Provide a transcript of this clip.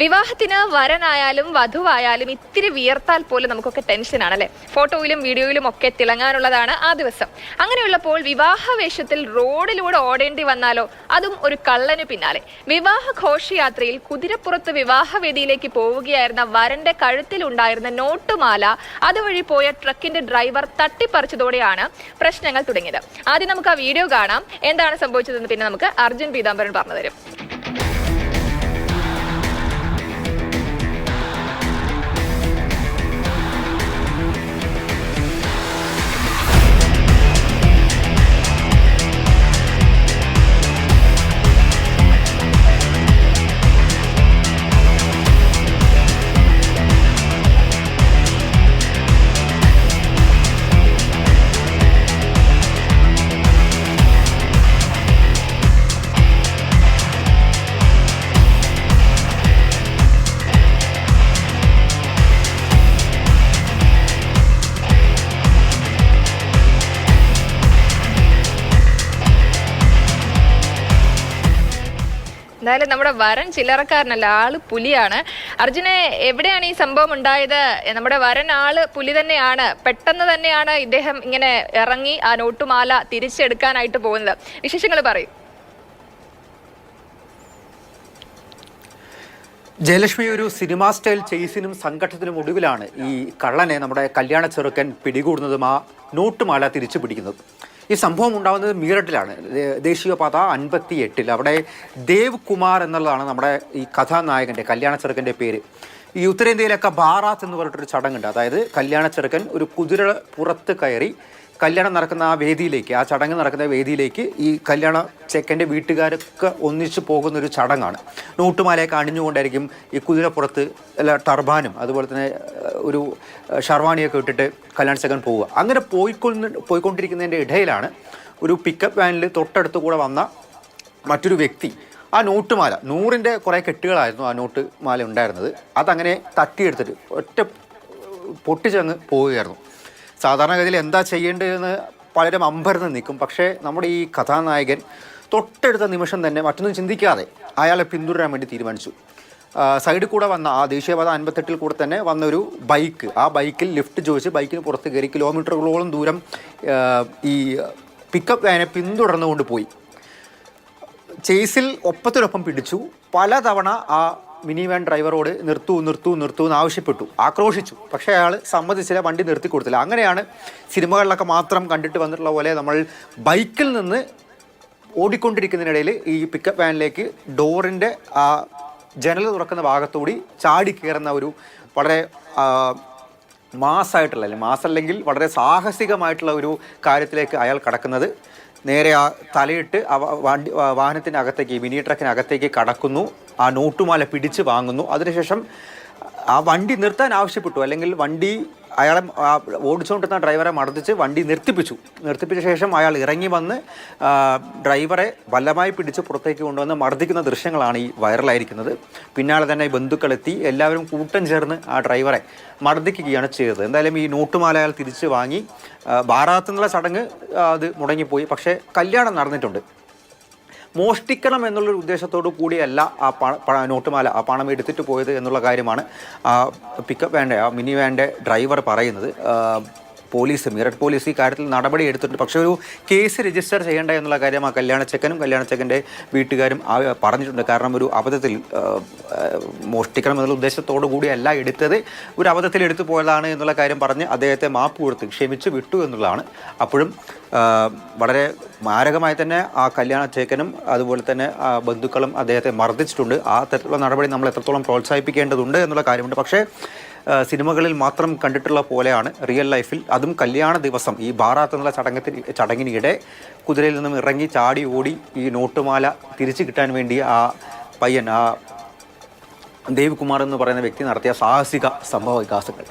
വിവാഹത്തിന് വരനായാലും വധുവായാലും ഇത്തിരി വിയർത്താൽ പോലും നമുക്കൊക്കെ ടെൻഷനാണ് അല്ലെ? ഫോട്ടോയിലും വീഡിയോയിലും ഒക്കെ തിളങ്ങാനുള്ളതാണ് ആ ദിവസം. അങ്ങനെയുള്ളപ്പോൾ വിവാഹ വേഷത്തിൽ റോഡിലൂടെ ഓടേണ്ടി വന്നാലോ? അതും ഒരു കള്ളന് പിന്നാലെ. വിവാഹ ഘോഷയാത്രയിൽ കുതിരപ്പുറത്ത് വിവാഹവേദിയിലേക്ക് പോവുകയായിരുന്ന വരന്റെ കഴുത്തിൽ ഉണ്ടായിരുന്ന നോട്ടുമാല അതുവഴി പോയ ട്രക്കിന്റെ ഡ്രൈവർ തട്ടിപ്പറിച്ചതോടെയാണ് പ്രശ്നങ്ങൾ തുടങ്ങിയത്. ആദ്യം നമുക്ക് ആ വീഡിയോ കാണാം. എന്താണ് സംഭവിച്ചതെന്ന് പിന്നെ നമുക്ക് അർജുൻ പീതാംബരൻ പറഞ്ഞു തരും. എന്തായാലും നമ്മുടെ വരൻ ചില്ലറക്കാരനല്ല ആൾ പുലിയാണ്. അർജുനെ എവിടെയാണ് ഈ സംഭവം ഉണ്ടായത്? നമ്മുടെ വരൻ ആൾ പുലി തന്നെയാണ്. പെട്ടെന്ന് തന്നെയാണ് ഇദ്ദേഹം ഇങ്ങനെ ഇറങ്ങി ആ നോട്ടുമാല തിരിച്ചെടുക്കാനായിട്ട് പോകുന്നത്. വിശേഷങ്ങൾ പറയും. ജയലക്ഷ്മി ഒരു സിനിമാ സ്റ്റൈൽ ചെയ്സിനും സംഘട്ടത്തിനും ഒടുവിലാണ് ഈ കള്ളനെ നമ്മുടെ കല്യാണ ചെറുക്കൻ പിടികൂടുന്നതും ആ നോട്ടുമാല തിരിച്ചു പിടിക്കുന്നത് ഈ സംഭവം ഉണ്ടാകുന്നത് മീററ്റിലാണ്. ദേശീയപാത അൻപത്തി എട്ടിൽ അവിടെ ദേവ് കുമാർ എന്നുള്ളതാണ് നമ്മുടെ ഈ കഥാനായകന്റെ കല്യാണ ചെറുക്കന്റെ പേര്. ഈ ഉത്തരേന്ത്യയിലൊക്കെ ബാറാത്ത് എന്ന് പറഞ്ഞിട്ടൊരു ചടങ്ങുണ്ട്. അതായത് കല്യാണ ചെറുക്കൻ ഒരു കുതിര പുറത്ത് കയറി കല്യാണം നടക്കുന്ന ആ വേദിയിലേക്ക് ആ ചടങ്ങ് നടക്കുന്ന വേദിയിലേക്ക് ഈ കല്യാണ ചെക്കന്റെ വീട്ടുകാരൊക്കെ ഒന്നിച്ചു പോകുന്ന ഒരു ചടങ്ങാണ്. നോട്ടുമാലയൊക്കെ അണിഞ്ഞുകൊണ്ടായിരിക്കും ഈ കുതിരപ്പുറത്ത് അല്ല ടർബാനും അതുപോലെ തന്നെ ഒരു ഷർവാണിയൊക്കെ ഇട്ടിട്ട് കല്യാണ ചെക്കൻ പോവുക. അങ്ങനെ പോയിക്കൊണ്ട് പോയിക്കൊണ്ടിരിക്കുന്നതിന്റെ ഇടയിലാണ് ഒരു പിക്കപ്പ് വാനിൽ തൊട്ടടുത്ത് കൂടെ വന്ന മറ്റൊരു വ്യക്തി. ആ നോട്ടുമാല നൂറിന്റെ കുറേ കെട്ടുകളായിരുന്നു ആ നോട്ട് മാല ഉണ്ടായിരുന്നത്. അതങ്ങനെ തട്ടിയെടുത്തിട്ട് ഒറ്റ പൊട്ടിച്ചങ്ങ് പോവുകയായിരുന്നു. സാധാരണഗതിയിൽ എന്താ ചെയ്യേണ്ടതെന്ന് പലരും അമ്പരന്ന് നിൽക്കും. പക്ഷേ നമ്മുടെ ഈ കഥാനായകൻ തൊട്ടടുത്ത നിമിഷം തന്നെ മറ്റൊന്നും ചിന്തിക്കാതെ അയാളെ പിന്തുടരാൻ വേണ്ടി തീരുമാനിച്ചു. സൈഡിൽ കൂടെ വന്ന ആ ദേശീയപാത അൻപത്തെട്ടിൽ കൂടെ തന്നെ വന്നൊരു ബൈക്ക്. ആ ബൈക്കിൽ ലിഫ്റ്റ് ചോദിച്ച് ബൈക്കിന് പുറത്ത് കയറി കിലോമീറ്ററുകളോളം ദൂരം ഈ പിക്കപ്പ് വാനെ പിന്തുടർന്നുകൊണ്ട് പോയി. ചേസിൽ ഒപ്പത്തിനൊപ്പം പിടിച്ചു. പലതവണ ആ മിനി വാൻ ഡ്രൈവറോട് നിർത്തൂ നിർത്തൂ നിർത്തൂ എന്ന് ആവശ്യപ്പെട്ടു. ആക്രോശിച്ചു. പക്ഷേ അയാൾ സമ്മതിച്ചില്ല വണ്ടി നിർത്തി കൊടുത്തില്ല. അങ്ങനെയാണ് സിനിമകളിലൊക്കെ മാത്രം കണ്ടിട്ട് വന്നിട്ടുള്ള പോലെ നമ്മൾ ബൈക്കിൽ നിന്ന് ഓടിക്കൊണ്ടിരിക്കുന്നതിനിടയിൽ ഈ പിക്കപ്പ് വാനിലേക്ക് ഡോറിന്റെ ആ ജനൽ തുറക്കുന്ന ഭാഗത്തുകൂടി ചാടി കയറുന്ന ഒരു വളരെ മാസ്സായിട്ടുള്ള അല്ലെങ്കിൽ മാസ് അല്ലെങ്കിൽ വളരെ സാഹസികമായിട്ടുള്ള ഒരു കാര്യത്തിലേക്ക് അയാൾ കടക്കുന്നത്. നേരെ ആ തലയിട്ട് വണ്ടി വാഹനത്തിനകത്തേക്ക് മിനി ട്രക്കിനകത്തേക്ക് കടക്കുന്നു. ആ നോട്ടുമാല പിടിച്ച് വാങ്ങുന്നു. അതിനുശേഷം ആ വണ്ടി നിർത്താൻ ആവശ്യപ്പെട്ടു. അല്ലെങ്കിൽ വണ്ടി അയാളെ ഓടിച്ചുകൊണ്ടിരുന്ന ഡ്രൈവറെ മർദ്ദിച്ച് വണ്ടി നിർത്തിപ്പിച്ചു. നിർത്തിപ്പിച്ച ശേഷം അയാൾ ഇറങ്ങി വന്ന് ഡ്രൈവറെ ബലമായി പിടിച്ച് പുറത്തേക്ക് കൊണ്ടുവന്ന് മർദ്ദിക്കുന്ന ദൃശ്യങ്ങളാണ് ഈ വൈറലായിരിക്കുന്നത്. പിന്നാലെ തന്നെ ബന്ധുക്കളെത്തി എല്ലാവരും കൂട്ടം ചേർന്ന് ആ ഡ്രൈവറെ മർദ്ദിക്കുകയാണ് ചെയ്തത്. എന്തായാലും ഈ നോട്ടുമാല അയാൾ തിരിച്ച് വാങ്ങി. ആ, എന്നുള്ള ചടങ്ങ് അത് മുടങ്ങിപ്പോയി. പക്ഷേ കല്യാണം നടന്നിട്ടുണ്ട്. മോഷ്ടിക്കണം എന്നുള്ളൊരു ഉദ്ദേശത്തോടു കൂടിയല്ല ആ നോട്ടുമാല ആ പണം എടുത്തിട്ട് പോയത് എന്നുള്ള കാര്യമാണ്. ആ പിക്കപ്പ് വേണ്ട ആ മിനി വാന്റെ ഡ്രൈവർ പറയുന്നത്. പോലീസ് മീററ്റ് പോലീസ് ഈ കാര്യത്തിൽ നടപടി എടുത്തിട്ടുണ്ട്. പക്ഷേ ഒരു കേസ് രജിസ്റ്റർ ചെയ്യേണ്ട എന്നുള്ള കാര്യം ആ കല്യാണച്ചക്കനും കല്യാണച്ചക്കന്റെ വീട്ടുകാരും പറഞ്ഞിട്ടുണ്ട്. കാരണം ഒരു അബദ്ധത്തിൽ മോഷ്ടിക്കണം എന്നുള്ള ഉദ്ദേശത്തോടു കൂടിയല്ല എടുത്തത്. ഒരു അബദ്ധത്തിൽ എടുത്തു പോയതാണ് എന്നുള്ള കാര്യം പറഞ്ഞ് അദ്ദേഹത്തെ മാപ്പ് കൊടുത്ത് ക്ഷമിച്ച് വിട്ടു എന്നുള്ളതാണ്. അപ്പോഴും വളരെ മാരകമായി തന്നെ ആ കല്യാണ ചേക്കനും അതുപോലെ തന്നെ ബന്ധുക്കളും അദ്ദേഹത്തെ മർദ്ദിച്ചിട്ടുണ്ട്. ആ തരത്തിലുള്ള നടപടി നമ്മൾ എത്രത്തോളം പ്രോത്സാഹിപ്പിക്കേണ്ടതുണ്ട് എന്നുള്ള കാര്യമുണ്ട്. പക്ഷേ സിനിമകളിൽ മാത്രം കണ്ടിട്ടുള്ള പോലെയാണ് റിയൽ ലൈഫിൽ. അതും കല്യാണ ദിവസം. ഈ ബാറാത്ത് എന്നുള്ള ചടങ്ങത്തിന് ചടങ്ങിനിടെ കുതിരയിൽ നിന്നും ഇറങ്ങി ചാടി ഓടി ഈ നോട്ടുമാല തിരിച്ചു കിട്ടാൻ വേണ്ടി ആ പയ്യൻ ആ ദേവികുമാർ എന്ന് പറയുന്ന വ്യക്തി നടത്തിയ സാഹസിക സംഭവ വികാസങ്ങൾ.